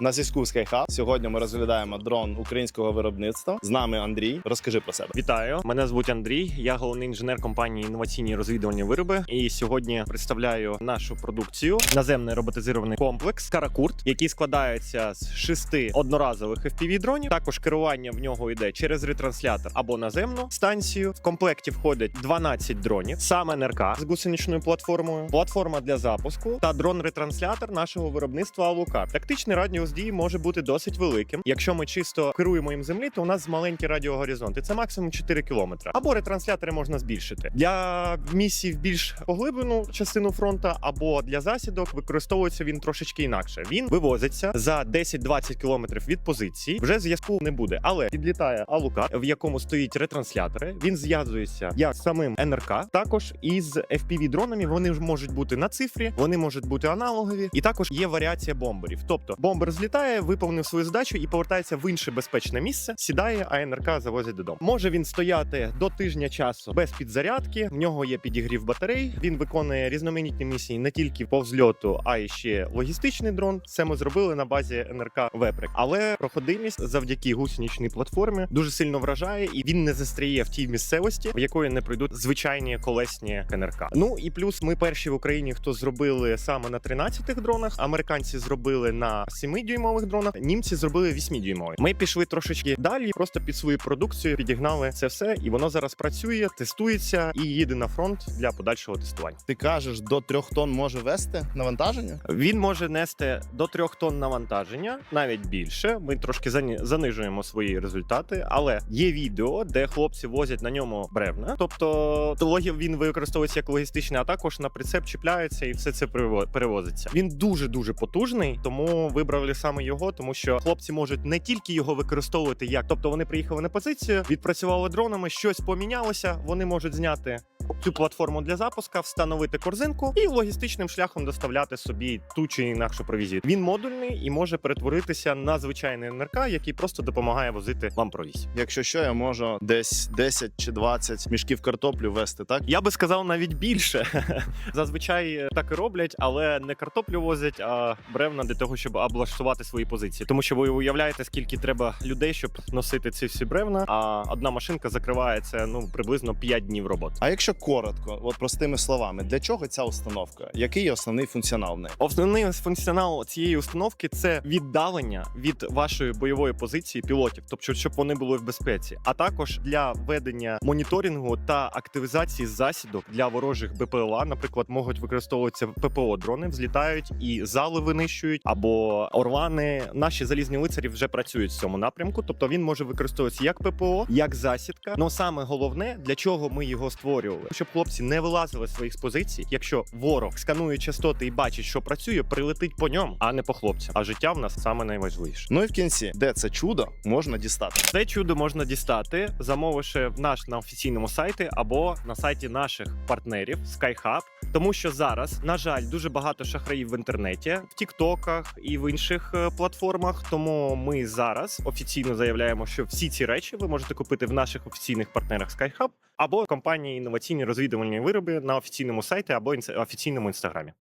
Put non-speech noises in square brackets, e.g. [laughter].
На зв'язку з Skyhub. Сьогодні ми розглядаємо дрон українського виробництва. З нами Андрій. Розкажи про себе. Вітаю, мене звуть Андрій. Я головний інженер компанії інноваційні розвідувальні вироби. І сьогодні представляю нашу продукцію наземний роботизований комплекс Каракурт, який складається з шести одноразових fpv дронів. Також керування в нього йде через ретранслятор або наземну станцію. В комплекті входять 12 дронів, саме НРК з гусеничною платформою, платформа для запуску та дрон-ретранслятор нашого виробництва Алукар. Тактичний радіус дії може бути досить великим. Якщо ми чисто керуємо їм землі, то у нас маленький радіогоризонт, це максимум 4 кілометри. Або ретранслятори можна збільшити для місій в більш поглиблену частину фронту, або для засідок використовується він трошечки інакше. Він вивозиться за 10-20 кілометрів від позиції. Вже зв'язку не буде, але підлітає Алука, в якому стоїть ретранслятори. Він зв'язується як з самим НРК, також із fpv дронами. Вони ж можуть бути на цифрі, вони можуть бути аналогові, і також є варіація бомберів. Тобто бомбер злітає, виповнив свою задачу і повертається в інше безпечне місце. Сідає, а НРК завозить додому. Може він стояти до тижня часу без підзарядки. В нього є підігрів батарей. Він виконує різноманітні місії не тільки по взльоту, а й ще логістичний дрон. Це ми зробили на базі НРК Веприк. Але проходимість завдяки гусеничній платформі дуже сильно вражає, і він не застряє в тій місцевості, в якої не пройдуть звичайні колесні КНРК. Ну і плюс ми перші в Україні, хто зробили саме на 13 дронах. Американці зробили на 7-дюймових дронах. Німці зробили 8-дюймові. Ми пішли трошечки далі, просто під свою продукцію підігнали це все, і воно зараз працює, тестується і їде на фронт для подальшого тестування. Ти кажеш, до трьох тонн може вести навантаження? Він може нести до 3 тонн навантаження, навіть більше. Ми трошки занижуємо свої результати, але є відео, де хлопці возять на ньому бревна. Тобто логів він використовується як логістичний, а також на прицеп чіпляється і все це перево- перевозиться. Він дуже дуже потужний, тому вибрали саме його, тому що хлопці можуть не тільки його використовувати як, тобто вони приїхали на позицію, відпрацювали дронами, щось помінялося. Вони можуть зняти цю платформу для запуска, встановити корзинку і логістичним шляхом доставляти собі ту чи інакшу провізію. Він модульний і може перетворитися на звичайний НРК, який просто допомагає возити вам провізію. Якщо що, я можу десь 10 чи 20 мішків картоплю вести, так? Я би сказав навіть більше. [laughs] Зазвичай так і роблять, але не картоплю возять, а бревна для того, щоб облаштувати свої позиції. Тому що ви уявляєте, скільки треба людей, щоб носити ці всі бревна. А одна машинка закривається ну приблизно 5 днів роботи. А якщо коротко, от простими словами, для чого ця установка? Який є основний функціонал в неї? Основний функціонал цієї установки це віддалення від вашої бойової позиції пілотів, тобто щоб вони були в безпеці, а також для ведення моніторингу та активізації засідок для ворожих БПЛА, наприклад, можуть використовуватися ППО дрони, взлітають і зали винищують або орлани. Наші залізні лицарі вже працюють в цьому напрямку. Тобто він може використовуватися як ППО, як засідка. Но саме головне, для чого ми його створювали, щоб хлопці не вилазили з своїх позицій. Якщо ворог сканує частоти і бачить, що працює, прилетить по ньому, а не по хлопцям. А життя в нас саме найважливіше. Ну і в кінці, де це чудо можна дістати? Це чудо можна дістати, замовивши в наш на офіційному сайті або на сайті наших партнерів SkyHub. Тому що зараз, на жаль, дуже багато шахраїв в інтернеті, в Тіктоках і в інших е, платформах. Тому ми зараз офіційно заявляємо, що всі ці речі ви можете купити в наших офіційних партнерах SkyHub або компанії інноваційні розвідувальні вироби на офіційному сайті або офіційному інстаграмі.